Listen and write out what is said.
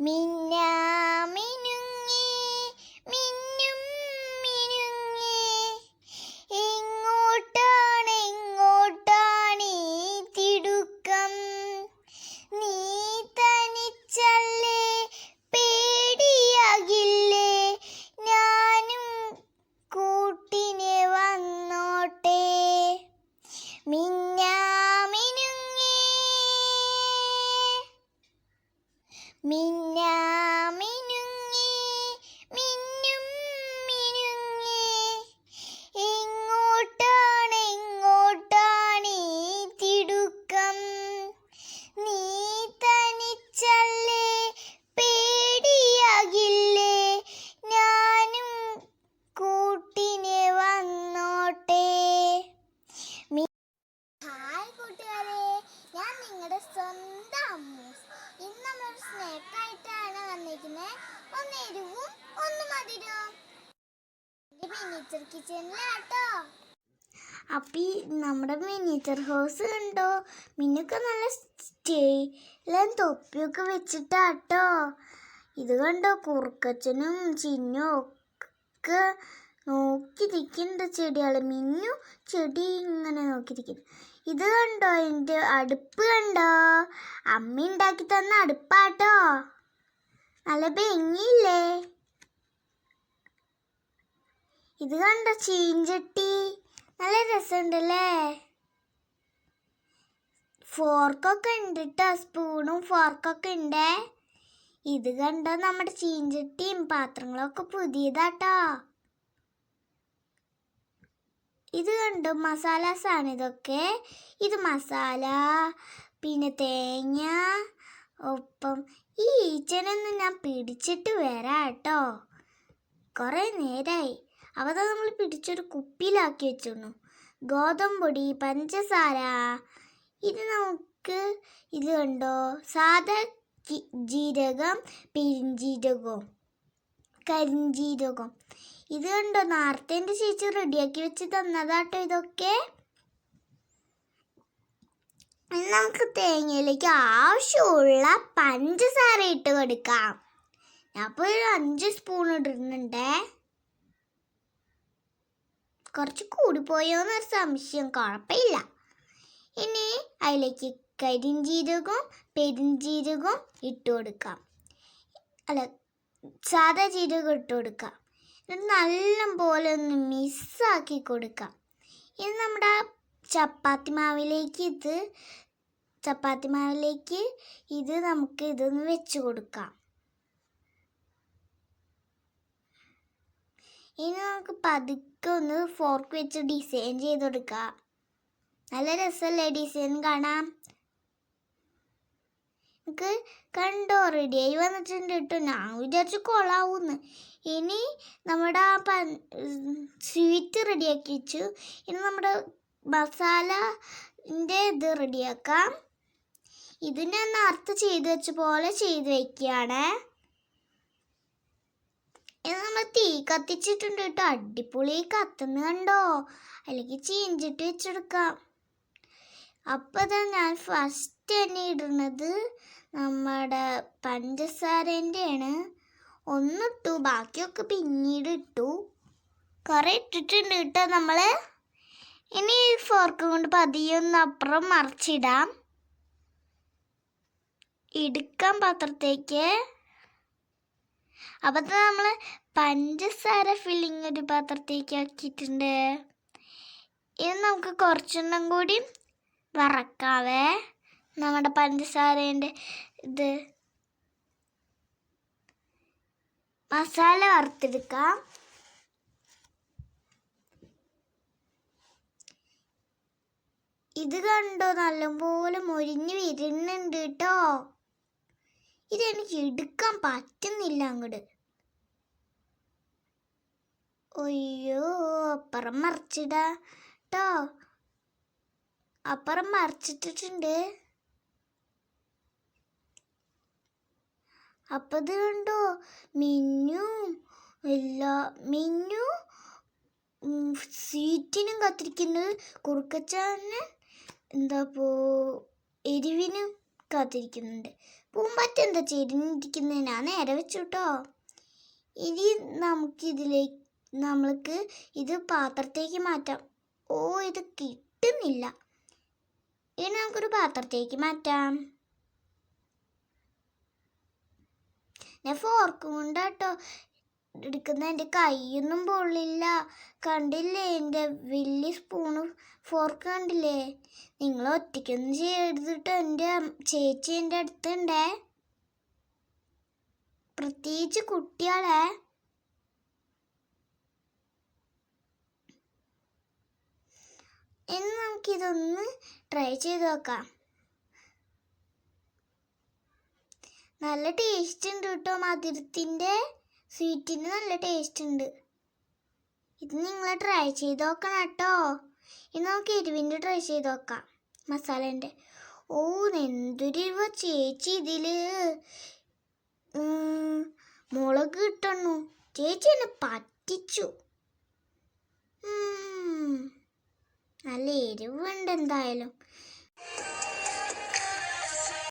മിന്നാ ഒന്ന് എരിവും ഒന്ന് മധുരവും മിനിച്ചർ കിച്ചണിലാട്ടോ അപ്പൊ നമ്മുടെ മിനിച്ചർ ഹൗസ് കണ്ടോ? മിന്നൊക്കെ നല്ല സ്റ്റൈലും തൊപ്പിയൊക്കെ വെച്ചിട്ടാട്ടോ. ഇത് കണ്ടോ? കുറുക്കച്ചനും ചിന്നും ഒക്കെ നോക്കിയിരിക്കുന്നുണ്ട് ചെടികൾ. മിന്നു ചെടി ഇങ്ങനെ നോക്കിയിരിക്കുന്നു. ഇത് കണ്ടോ? എന്റെ അടുപ്പ് കണ്ടോ? അമ്മ ഉണ്ടാക്കി തന്ന അടുപ്പാട്ടോ. നല്ല ഭംഗിയില്ലേ? ഇത് കണ്ടോ ചീഞ്ചട്ടി? നല്ല രസമുണ്ടല്ലേ? ഫോർക്കൊക്കെ ഉണ്ട് കേട്ടോ സ്പൂണും ഫോർക്കൊക്കെ ഉണ്ട്? ഇത് കണ്ടോ നമ്മുടെ ചീഞ്ചട്ടിയും പാത്രങ്ങളൊക്കെ പുതിയതാട്ടോ. ഇത് കണ്ടോ മസാലാസാണ് ഇതൊക്കെ? ഇത് മസാല പിന്നെ തേങ്ങ ഒപ്പം ഈ ഈച്ചനൊന്നും ഞാൻ പിടിച്ചിട്ട് വരാം കേട്ടോ കുറേ നേരമായി അവത നമ്മൾ പിടിച്ചൊരു കുപ്പിയിലാക്കി വെച്ചിരുന്നു. ഗോതമ്പൊടി പഞ്ചസാര. ഇത് നമുക്ക് ഇത് കണ്ടോ? സാധാ ജീരകം പെരിഞ്ജീരകവും കരിഞ്ജീരകം ഇത് കണ്ടോ? നേരത്തെ എന്റെ ചേച്ചി റെഡിയാക്കി വെച്ച് തന്നതാട്ടോ ഇതൊക്കെ. നമുക്ക് തേങ്ങയിലേക്ക് ആവശ്യമുള്ള പഞ്ചസാര ഇട്ട് കൊടുക്കാം. ഞാൻ ഒരു അഞ്ച് സ്പൂൺ ഇടുന്നുണ്ടേ. കുറച്ച് കൂടിപ്പോയോന്നൊരു സംശയം കുഴപ്പമില്ല. ഇനി അതിലേക്ക് കരിഞ്ചീരകവും പെരിഞ്ചീരകവും ഇട്ട് കൊടുക്കാം. അല്ല സാദാ ജീരകം ഇട്ട് കൊടുക്കാം. എന്നിട്ട് നല്ല പോലെ ഒന്ന് മിസ്സാക്കി കൊടുക്കാം. ഇത് നമ്മുടെ ചപ്പാത്തി മാവിലേക്ക് ഇത് ചപ്പാത്തി മാവിലേക്ക് ഇത് നമുക്ക് ഇതൊന്ന് വെച്ച് കൊടുക്കാം. ഇനി നമുക്ക് പതുക്കെ ഒന്ന് ഫോർക്ക് വെച്ച് ഡിസൈൻ ചെയ്ത് കൊടുക്കാം. നല്ല രസമല്ലേ ഡിസൈൻ കാണാം നമുക്ക് കണ്ടോ റെഡിയായി വന്നിട്ടുണ്ട് കേട്ടോ ഞാൻ വിചാരിച്ചു കൊള്ളാവൂന്ന്. ഇനി നമ്മുടെ ആ സ്വീറ്റ് റെഡിയാക്കി വെച്ചു. ഇനി നമ്മുടെ മസാലന്റെ ഇത് റെഡിയാക്കാം. ഇത് ഞാൻ നേരത്തെ ചെയ്ത് വെച്ച പോലെ ചെയ്ത് വെക്കുകയാണ്. ഇത് നമ്മൾ തീ കത്തിച്ചിട്ടുണ്ട് കേട്ടോ. അടിപൊളി കത്തുന്ന കണ്ടോ? അല്ലെങ്കിൽ ചീഞ്ചിട്ട് വെച്ചെടുക്കാം. അപ്പോൾ ഞാൻ ഫസ്റ്റ് തന്നെ ഇടുന്നത് നമ്മുടെ പഞ്ചസാരേന്റെയാണ്. ഒന്നിട്ടു ബാക്കിയൊക്കെ പിന്നീട് ഇട്ടു. കുറേ ഇട്ടിട്ടുണ്ട് കേട്ടോ നമ്മൾ ഫോർക്ക് കൊണ്ട് പതിയൊന്ന് അപ്പുറം മറിച്ചിടാം. ഇടുക്കാൻ പാത്രത്തേക്ക്. അപ്പം നമ്മൾ പഞ്ചസാര ഫില്ലിങ് ഒരു പാത്രത്തേക്ക് ആക്കിയിട്ടുണ്ട്. ഇത് നമുക്ക് കുറച്ചെണ്ണം കൂടി വറക്കാവേ. നമ്മുടെ പഞ്ചസാരേന്റെ ഇത് മസാല വറുത്തെടുക്കാം. ഇത് കണ്ടോ? നല്ലപോലെ മൊരിഞ്ഞ് വരുന്നുണ്ട് കേട്ടോ. ഇതെനിക്ക് എടുക്കാൻ പറ്റുന്നില്ല അങ്ങോട്ട്. അയ്യോ അപ്പുറം മറിച്ചിടാ കേട്ടോ അപ്പുറം മറിച്ചിട്ടിട്ടുണ്ട്. അപ്പൊ ഇത് കണ്ടോ? മിന്നു എല്ലാ മിന്നു സീറ്റിനും കത്തിരിക്കുന്നത് കുറുക്കച്ചാന് എന്താ പോ എരിവിനും കാത്തിരിക്കുന്നുണ്ട്. പൂമ്പാറ്റ എന്താ ചെരിഞ്ഞിരിക്കുന്നതിനാ? നേരെ വെച്ചു ഇനി നമുക്കിതിലേക്ക് നമ്മൾക്ക് ഇത് പാത്രത്തേക്ക് മാറ്റാം. ഓ ഇത് കിട്ടുന്നില്ല. ഇനി നമുക്കൊരു പാത്രത്തേക്ക് മാറ്റാം. ഞാൻ ഫോർക്കും കൊണ്ടാട്ടോ. എടുക്കുന്ന എന്റെ കൈയൊന്നും പൊള്ളില്ല. കണ്ടില്ലേ എന്റെ വലിയ സ്പൂണ് ഫോർക്ക് കണ്ടില്ലേ? നിങ്ങൾ ഒറ്റയ്ക്കൊന്നും ചെയ്തിട്ട് എന്റെ ചേച്ചി എന്റെ അടുത്തുണ്ടേ. പ്രത്യേകിച്ച് കുട്ടികളെ. ഇനി നമുക്കിതൊന്ന് ട്രൈ ചെയ്ത് നോക്കാം. നല്ല ടേസ്റ്റ് ഉണ്ട് കേട്ടോ മധുരത്തിന്റെ. സ്വീറ്റിന് നല്ല ടേസ്റ്റ് ഉണ്ട്. ഇത് നിങ്ങൾ ട്രൈ ചെയ്ത് നോക്കണം കേട്ടോ. ഇനി നമുക്ക് എരിവിന്റെ ട്രൈ ചെയ്ത് നോക്കാം മസാലേന്റെ. ഓ എന്തൊരു ചേച്ചി ഇതിൽ. മുളക് കിട്ടണു ചേച്ചി എന്നെ പറ്റിച്ചു. നല്ല എരിവുണ്ട് എന്തായാലും.